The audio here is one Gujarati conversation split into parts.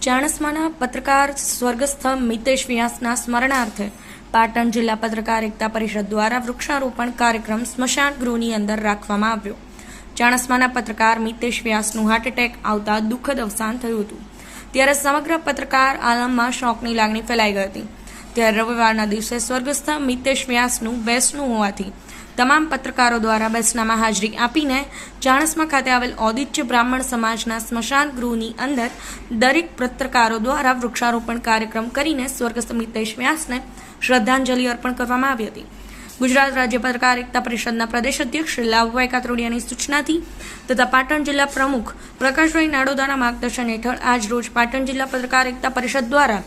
ચાણસ્માના પત્રકાર સ્વર્ગસ્થ મિતેશ વ્યાસના સ્મરણાર્થે પાટણ જિલ્લા પત્રકાર એકતા પરિષદ દ્વારા વૃક્ષારોપણ કાર્યક્રમ સ્મશાન ગૃહની અંદર રાખવામાં આવ્યો. ચાણસ્માના પત્રકાર મિતેશ વ્યાસનું હાર્ટ એટેક આવતા દુઃખદ અવસાન થયું હતું. ત્યારે સમગ્ર પત્રકાર આલમમાં શોકની લાગણી ફેલાઈ ગઈ હતી. ત્યારે રવિવારના દિવસે સ્વર્ગસ્થ મિતેશ વ્યાસનું બેસણું હોવાથી તમામ પત્રકારો દ્વારા બેસનામાં હાજરી આપીને ચાણસમા ખાતે આવેલ ઔદિત્ય બ્રાહ્મણ સમાજના સ્મશાન ગૃહની અંદર દરેક પત્રકારો દ્વારા વૃક્ષારોપણ કાર્યક્રમ કરીને સ્વર્ગસ્થ મિતેશ વ્યાસને શ્રદ્ધાંજલિ અર્પણ કરવામાં આવી હતી. ગુજરાત રાજ્ય પત્રકાર એકતા પરિષદના પ્રદેશ અધ્યક્ષ શ્રી લાભભાઈ કાતરોડિયાની સૂચનાથી તથા પાટણ જિલ્લા પ્રમુખ પ્રકાશભાઈ નાડોદાના માર્ગદર્શન હેઠળ આજ રોજ પાટણ જિલ્લા પત્રકાર એકતા પરિષદ દ્વારા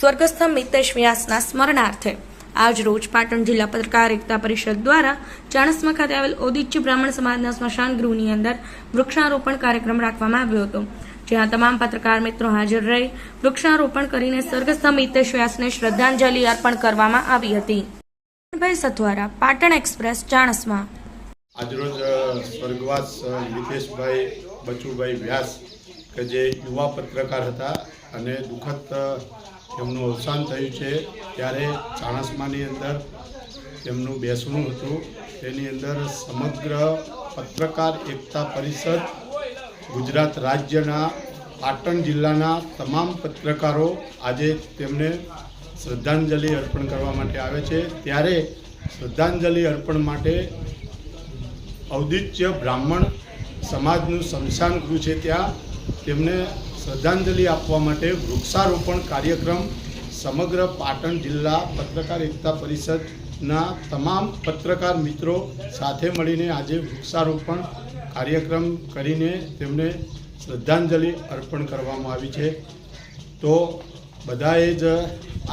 સ્વર્ગસ્થ મિતેશ વ્યાસના સ્મરણાર્થે આજ રોજ પાટણ જિલ્લા પત્રકાર એકતા પરિષદ દ્વારા ચાણસ્મા ખાતે આવેલ ઔદિત્ય બ્રાહ્મણ સમાજના સ્મશાન ગૃહની અંદર વૃક્ષારોપણ કાર્યક્રમ રાખવામાં આવ્યો હતો. જ્યાં તમામ પત્રકાર મિત્રો હાજર રહી વૃક્ષારોપણ કરીને સ્વર્ગસ્થ મિતેશ વ્યાસને શ્રદ્ધાંજલિ અર્પણ કરવામાં આવી હતી. ભાઈ સથવારા પાટણ એક્સપ્રેસ ચાણસ્મા. આજરોજ સ્વર્ગવાસ અ, મિતેશભાઈ બચુભાઈ વ્યાસ કે જે યુવા પત્રકાર હતા અને દુઃખદ એમનું અવસાન થયું છે ત્યારે ચાણસમાની અંદર તેમનું બેસણું હતું. તેની અંદર સમગ્ર પત્રકાર એકતા પરિષદ, ગુજરાત રાજ્યના પાટણ જિલ્લાના તમામ પત્રકારો આજે તેમને શ્રદ્ધાંજલિ અર્પણ કરવા માટે આવે છે. ત્યારે શ્રદ્ધાંજલિ અર્પણ માટે ઔદિત્ય બ્રાહ્મણ સમાજનું શમશાન ગૃહ છે ત્યાં. તેમને શ્રદ્ધાંજલિ આપવા માટે વૃક્ષારોપણ કાર્યક્રમ સમગ્ર પાટણ જિલ્લા પત્રકાર એકતા પરિષદના તમામ પત્રકાર મિત્રો સાથે મળીને આજે વૃક્ષારોપણ કાર્યક્રમ કરીને તેમને શ્રદ્ધાંજલિ અર્પણ કરવામાં આવી છે. તો બધાએ જ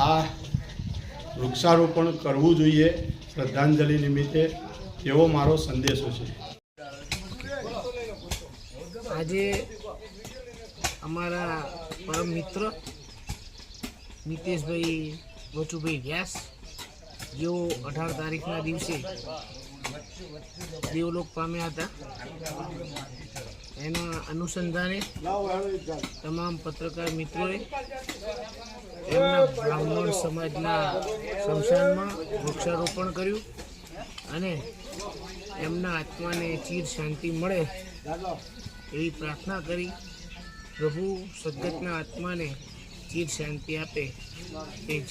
આ વૃક્ષારોપણ કરવું જોઈએ શ્રદ્ધાંજલિ નિમિત્તે એવો મારો સંદેશો છે. આજે અમારા પરમ મિત્ર, મિતેશભાઈ વચુભાઈ વ્યાસ, જેઓ અઢાર તારીખના દિવસે દેવલોક પામ્યા હતા. એના અનુસંધાને તમામ પત્રકાર મિત્રોએ એમના બ્રાહ્મણ સમાજના શમશાનમાં વૃક્ષારોપણ કર્યું અને એમના આત્માને ચીર શાંતિ મળે એવી પ્રાર્થના કરી પ્રભુ સદગતના આત્માને ચીર શાંતિ આપે. એ જ.